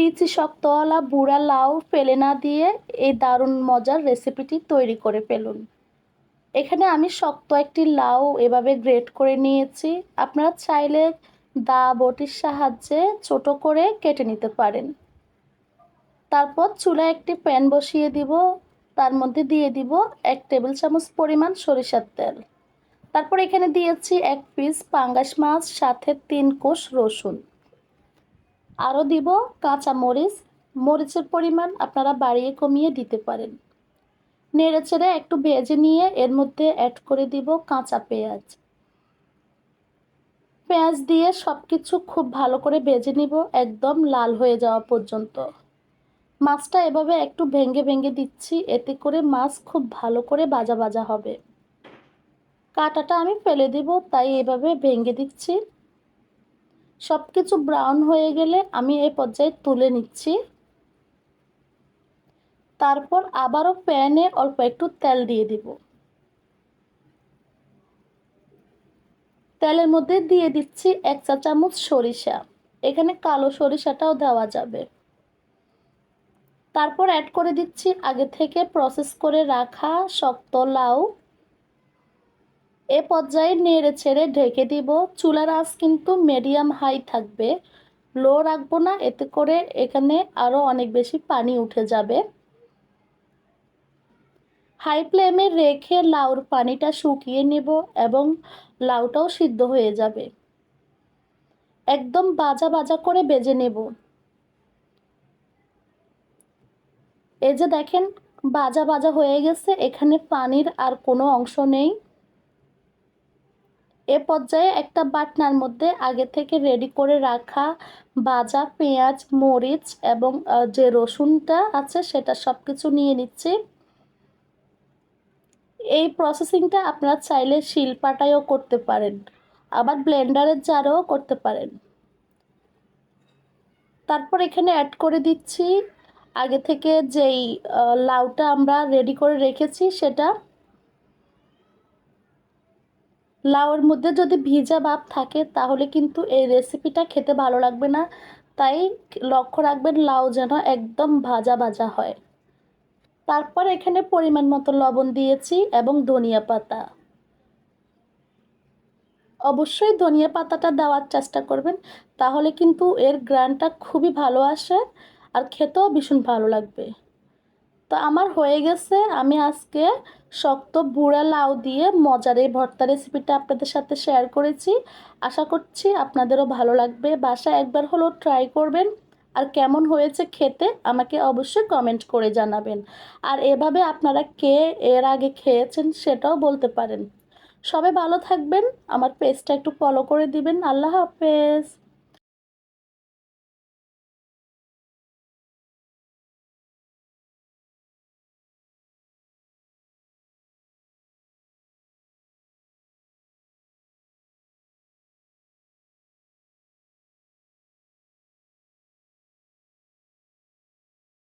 বিচি শক্তওয়ালা বুড়া লাউ ফেলে না দিয়ে এই দারুণ মজার রেসিপিটি তৈরি করে ফেলুন। এখানে আমি শক্ত একটি লাউ এভাবে গ্রেট করে নিয়েছি। আপনারা চাইলে দা বটির সাহায্যে ছোট করে কেটে নিতে পারেন। তারপর চুলায় একটি প্যান বসিয়ে দিব। তার মধ্যে দিয়ে দিব এক টেবিল চামচ পরিমাণ সরিষার তেল। তারপর এখানে দিয়েছি এক পিস পাঙ্গাস মাছ, সাথে তিন কোষ রসুন। আরও দিব কাঁচা মরিচ। মরিচের পরিমাণ আপনারা বাড়িয়ে কমিয়ে দিতে পারেন। নেড়ে চেড়ে একটু ভেজে নিয়ে এর মধ্যে অ্যাড করে দিব কাঁচা পেঁয়াজ। পেঁয়াজ দিয়ে সব কিছু খুব ভালো করে ভেজে নিব, একদম লাল হয়ে যাওয়া পর্যন্ত। মাছটা এভাবে একটু ভেঙে ভেঙে দিচ্ছি, এতে করে মাছ খুব ভালো করে বাজা বাজা হবে। কাঁটাটা আমি ফেলে দিব, তাই এভাবে ভেঙে দিচ্ছি। সব কিছু ব্রাউন হয়ে গেলে আমি এই পর্যায়ে তুলে নিচ্ছি। তারপর আবারও প্যানে অল্প একটু তেল দিয়ে দিব। তেলের মধ্যে দিয়ে দিচ্ছি এক চা চামচ সরিষা। এখানে কালো সরিষাটাও দেওয়া যাবে। তারপর অ্যাড করে দিচ্ছি আগে থেকে প্রসেস করে রাখা শক্ত লাউ। এ পর্যায়ে নেড়ে ছেড়ে ঢেকে দিব। চুলার আঁচ কিন্তু মিডিয়াম হাই থাকবে। লো রাখব না, এতে করে এখানে আরও অনেক বেশি পানি উঠে যাবে। হাই ফ্লেমে রেখে লাউর পানিটা শুকিয়ে নেব এবং লাউটাও সিদ্ধ হয়ে যাবে। একদম বাজা বাজা করে বেজে নেব। এই যে দেখেন বাজা বাজা হয়ে গেছে, এখানে পানির আর কোনো অংশ নেই। এ পর্যায়ে একটা বাটনার মধ্যে আগে থেকে রেডি করে রাখা বাজা, পেঁয়াজ, মরিচ এবং যে রসুনটা আছে সেটা সব কিছু নিয়ে নিচ্ছি। এই প্রসেসিংটা আপনারা চাইলে শিলপাটায়ও করতে পারেন, আবার ব্লেন্ডারের জারও করতে পারেন। তারপর এখানে অ্যাড করে দিচ্ছি, আগে থেকে যেই লাউটা আমরা রেডি করে রেখেছি সেটা লাউয়ের মধ্যে যদি ভিজা ভাব থাকে, তাহলে কিন্তু এই রেসিপিটা খেতে ভালো লাগবে না। তাই লক্ষ্য রাখবেন, লাউ যেন একদম ভাজা ভাজা হয়। তারপর এখানে পরিমাণ মতো লবণ দিয়েছি এবং ধনিয়া পাতা। অবশ্যই ধনিয়া পাতাটা দেওয়ার চেষ্টা করবেন, তাহলে কিন্তু এর গ্রানটা খুবই ভালো আসে আর খেতেও ভীষণ ভালো লাগবে। তো আমার হয়ে গেছে। আমি আজকে শক্ত বুড়া লাউ দিয়ে মজার এই ভর্তা রেসিপিটা আপনাদের সাথে শেয়ার করেছি। আশা করছি আপনাদেরও ভালো লাগবে। বাসা একবার হলো ট্রাই করবেন। আর কেমন হয়েছে খেতে আমাকে অবশ্যই কমেন্ট করে জানাবেন। আর এভাবে আপনারা কে এর আগে খেয়েছেন সেটাও বলতে পারেন। সবাই ভালো থাকবেন। আমার পেজটা একটু ফলো করে দিবেন। আল্লাহ হাফেজ।